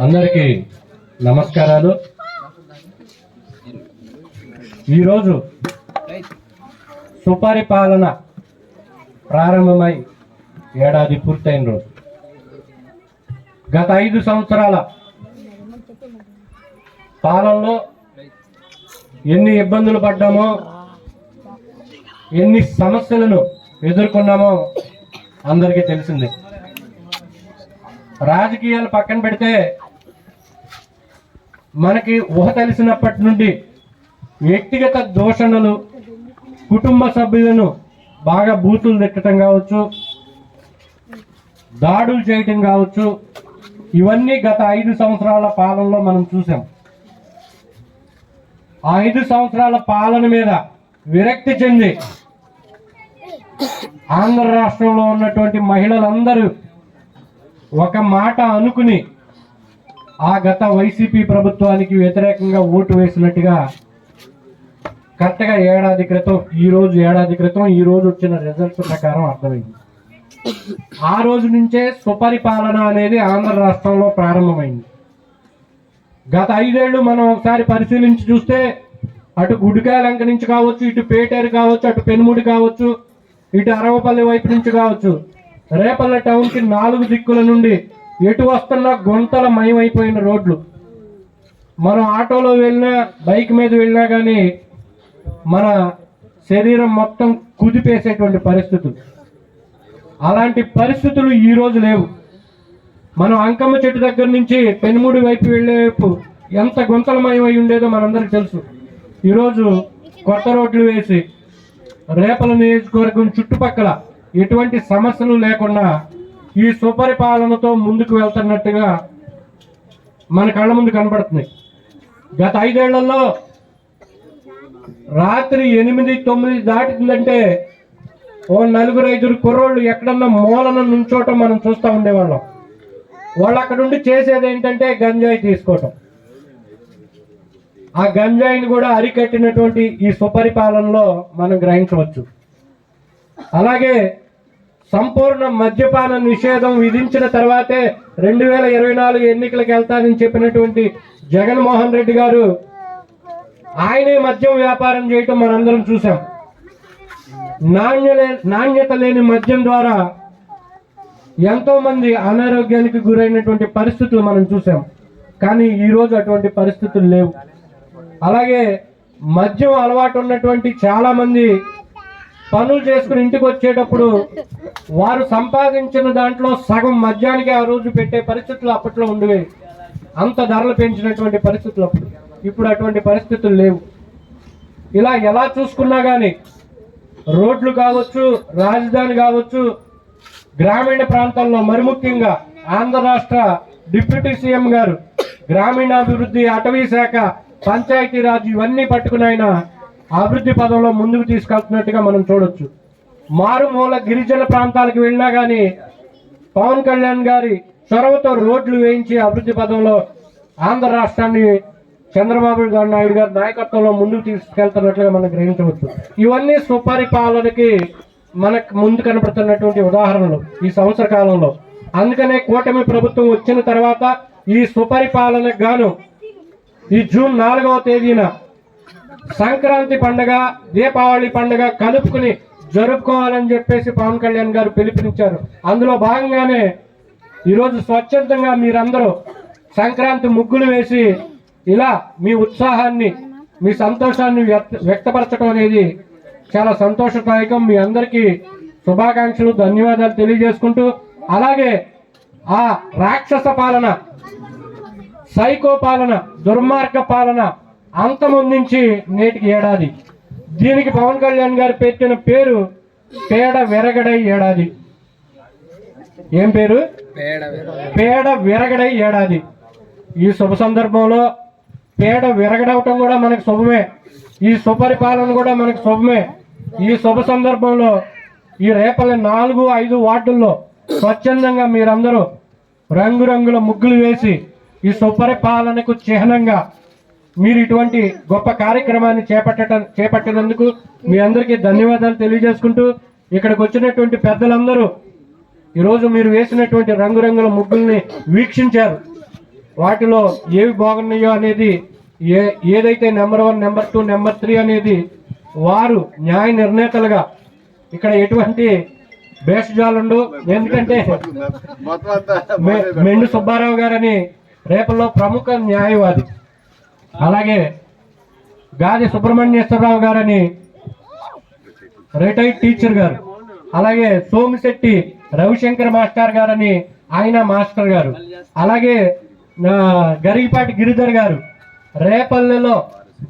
అందరికీ నమస్కారాలు. ఈరోజు సుపరిపాలన ప్రారంభమై ఏడాది పూర్తయిన రోజు. గత ఐదు సంవత్సరాల పాలనలో ఎన్ని ఇబ్బందులు పడ్డామో ఎన్ని సమస్యలను ఎదుర్కొన్నామో అందరికీ తెలిసిందే. రాజకీయాలు పక్కన పెడితే మనకి ఊహ తెలిసినప్పటి నుండి వ్యక్తిగత దూషణలు కుటుంబ సభ్యులను బాగా బూతులు తిట్టడం కావచ్చు దాడులు చేయటం కావచ్చు ఇవన్నీ గత ఐదు సంవత్సరాల పాలనలో మనం చూసాం. ఆ ఐదు సంవత్సరాల పాలన మీద విరక్తి చెంది ఆంధ్ర రాష్ట్రంలో ఉన్నటువంటి మహిళలందరూ ఒక మాట అనుకుని ఆ గత వైసీపీ ప్రభుత్వానికి వ్యతిరేకంగా ఓటు వేసినట్టుగా కరెక్ట్గా ఏడాది క్రితం ఈ రోజు ఏడాది క్రితం ఈ రోజు వచ్చిన రిజల్ట్స్ ప్రకారం అర్థమైంది. ఆ రోజు నుంచే సుపరిపాలన అనేది ఆంధ్ర రాష్ట్రంలో ప్రారంభమైంది. గత ఐదేళ్ళు మనం ఒకసారి పరిశీలించి చూస్తే అటు గుడికాయలంక నుంచి కావచ్చు ఇటు పేటేరు కావచ్చు అటు పెనుముడి కావచ్చు ఇటు అరవపల్లి వైపు నుంచి కావచ్చు. రేపల్ల టౌన్కి నాలుగు దిక్కుల నుండి ఎటు వస్తున్నా గుంతల మయమైపోయిన రోడ్లు. మనం ఆటోలో వెళ్ళినా బైక్ మీద వెళ్ళినా కానీ మన శరీరం మొత్తం కుదిపేసేటువంటి పరిస్థితులు. అలాంటి పరిస్థితులు ఈరోజు లేవు. మనం అంకమ్మ చెట్టు దగ్గర నుంచి పెనుముడి వైపు వెళ్ళేపు ఎంత గుంతలమయమై అయి ఉండేదో మనందరికి తెలుసు. ఈరోజు కొత్త రోడ్లు వేసి రేపల నియోజకవర్గం చుట్టుపక్కల ఎటువంటి సమస్యలు లేకుండా ఈ సుపరిపాలనతో ముందుకు వెళ్తున్నట్టుగా మన కళ్ళ ముందు కనబడుతుంది గత ఐదేళ్ళలో రాత్రి ఎనిమిది తొమ్మిది దాటిందంటే ఓ నలుగురు ఐదుగురు కుర్రోళ్ళు ఎక్కడన్నా మూలన నుంచోటం మనం చూస్తూ ఉండేవాళ్ళం. వాళ్ళు అక్కడ ఉండి చేసేది ఏంటంటే గంజాయి తీసుకోవటం. ఆ గంజాయిని కూడా అరికట్టినటువంటి ఈ సుపరిపాలనలో మనం గ్రహించవచ్చు. అలాగే సంపూర్ణ మద్యపాన నిషేధం విధించిన తర్వాతే రెండు వేల ఇరవై నాలుగు ఎన్నికలకు వెళ్తానని చెప్పినటువంటి జగన్మోహన్ రెడ్డి గారు ఆయనే మద్యం వ్యాపారం చేయటం మనందరం చూసాం నాణ్యలే నాణ్యత లేని మద్యం ద్వారా ఎంతోమంది అనారోగ్యానికి గురైనటువంటి పరిస్థితులు మనం చూసాం కానీ ఈ రోజు అటువంటి పరిస్థితులు లేవు. అలాగే మద్యం అలవాటు ఉన్నటువంటి చాలా మంది పనులు చేసుకుని ఇంటికి వచ్చేటప్పుడు వారు సంపాదించిన దాంట్లో సగం మద్యానికి ఆ రోజు పెట్టే పరిస్థితులు అప్పట్లో ఉండేవి. అంత ధరలు పెంచినటువంటి పరిస్థితులు అప్పుడు. ఇప్పుడు అటువంటి పరిస్థితులు లేవు. ఇలా ఎలా చూసుకున్నా కానీ రోడ్లు కావచ్చు రాజధాని కావచ్చు గ్రామీణ ప్రాంతాల్లో మరి ముఖ్యంగా ఆంధ్ర రాష్ట్ర డిప్యూటీ సీఎం గారు గ్రామీణాభివృద్ధి అటవీ శాఖ పంచాయతీరాజ్ ఇవన్నీ పట్టుకుని ఆయన అభివృద్ధి పదంలో ముందుకు తీసుకెళ్తున్నట్టుగా మనం చూడొచ్చు. మారుమూల గిరిజన ప్రాంతాలకు వెళ్ళినా కానీ పవన్ కళ్యాణ్ గారి చొరవతో రోడ్లు వేయించి అభివృద్ధి పదంలో ఆంధ్ర రాష్ట్రాన్ని చంద్రబాబు గారు నాయుడు గారి నాయకత్వంలో ముందుకు తీసుకెళ్తున్నట్లుగా మనం గ్రహించవచ్చు. ఇవన్నీ సుపరిపాలనకి మనకు ముందు కనబడుతున్నటువంటి ఉదాహరణలు ఈ సంవత్సర కాలంలో. అందుకనే కూటమి ప్రభుత్వం వచ్చిన తర్వాత ఈ సుపరిపాలనకు గాను ఈ జూన్ నాలుగవ తేదీన సంక్రాంతి పండగ దీపావళి పండగ కలుపుకుని జరుపుకోవాలని చెప్పేసి పవన్ కళ్యాణ్ గారు పిలుపునిచ్చారు. అందులో భాగంగానే ఈరోజు స్వచ్ఛందంగా మీరందరూ సంక్రాంతి ముగ్గులు వేసి ఇలా మీ ఉత్సాహాన్ని మీ సంతోషాన్ని వ్యక్తపరచడం అనేది చాలా సంతోషదాయకం. మీ అందరికీ శుభాకాంక్షలు ధన్యవాదాలు తెలియజేసుకుంటూ అలాగే ఆ రాక్షస పాలన సైకో పాలన దుర్మార్గ పాలన అంతమొందించి నేటికి ఏడాది. దీనికి పవన్ కళ్యాణ్ గారు పెట్టిన పేరు పేడ విరగడై ఏడాది. ఏం పేరు? పేడ విరగడై ఏడాది. ఈ శుభ సందర్భంలో పేడ విరగడవటం కూడా మనకు శుభమే. ఈ సుపరిపాలన కూడా మనకు శుభమే. ఈ శుభ సందర్భంలో ఈ రేపల్లి నాలుగు ఐదు వార్డుల్లో స్వచ్ఛందంగా మీరందరూ రంగురంగుల ముగ్గులు వేసి ఈ సుపరిపాలనకు చిహ్నంగా మీరు ఇటువంటి గొప్ప కార్యక్రమాన్ని చేపట్టడం చేపట్టినందుకు మీ అందరికీ ధన్యవాదాలు తెలియజేసుకుంటూ ఇక్కడికి వచ్చినటువంటి పెద్దలందరూ ఈరోజు మీరు వేసినటువంటి రంగురంగుల ముగ్గుల్ని వీక్షించారు. వాటిలో ఏవి బాగున్నాయో అనేది ఏ ఏదైతే number one number two number three అనేది వారు న్యాయ నిర్ణేతలుగా ఇక్కడ ఎటువంటి భేషజాలుండు ఎందుకంటే మెండు సుబ్బారావు గారని రేపల్లో ప్రముఖ న్యాయవాది. అలాగే గాది సుబ్రహ్మణ్యేశ్వరరావు గారని రిటైర్డ్ టీచర్ గారు. అలాగే సోమిశెట్టి రవిశంకర్ మాస్టర్ గారని ఆయన మాస్టర్ గారు. అలాగే గరిగిపాటి గిరిధర్ గారు. రేపల్లెలో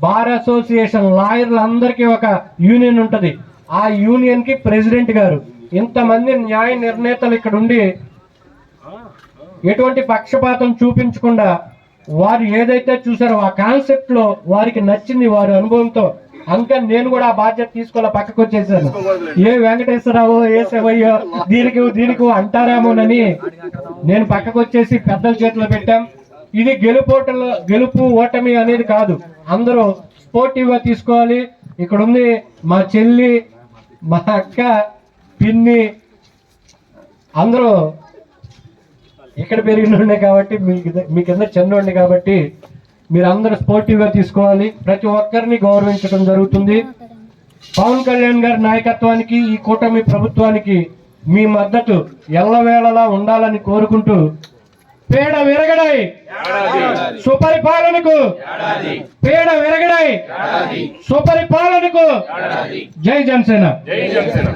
బార్ అసోసియేషన్ లాయర్లందరికీ ఒక యూనియన్ ఉంటుంది. ఆ యూనియన్కి ప్రెసిడెంట్ గారు. ఇంతమంది న్యాయ నిర్ణేతలు ఇక్కడ ఉండి ఎటువంటి పక్షపాతం చూపించకుండా వారు ఏదైతే చూసారో ఆ కాన్సెప్ట్లో వారికి నచ్చింది వారి అనుభవంతో అంక నేను కూడా ఆ బాధ్యత తీసుకోలే పక్కకు వచ్చేసాను. ఏ వెంకటేశ్వరరావు ఏ శివయ్యో దీనికి దీనికి అంటారేమోనని నేను పక్కకు వచ్చేసి పెద్దల చేతిలో పెట్టాం. ఇది గెలుపోటలు గెలుపు ఓటమి అనేది కాదు. అందరూ స్పోర్టివ్గా తీసుకోవాలి. ఇక్కడ ఉంది మా చెల్లి మా అక్క పిన్ని అందరూ ఇక్కడ పెరిగినోడే కాబట్టి మీ మీ కింద చిన్నోడిని కాబట్టి మీరు అందరూ స్పోర్టివ్గా తీసుకోవాలి. ప్రతి ఒక్కరిని గౌరవించడం జరుగుతుంది. పవన్ కళ్యాణ్ గారి నాయకత్వానికి ఈ కూటమి ప్రభుత్వానికి మీ మద్దతు ఎల్లవేళలా ఉండాలని కోరుకుంటూ పేడ విరగడై సుపరిపాలనకు పేడ విరగడై సుపరిపాలనకు జై జనసేన. జై జనసేన.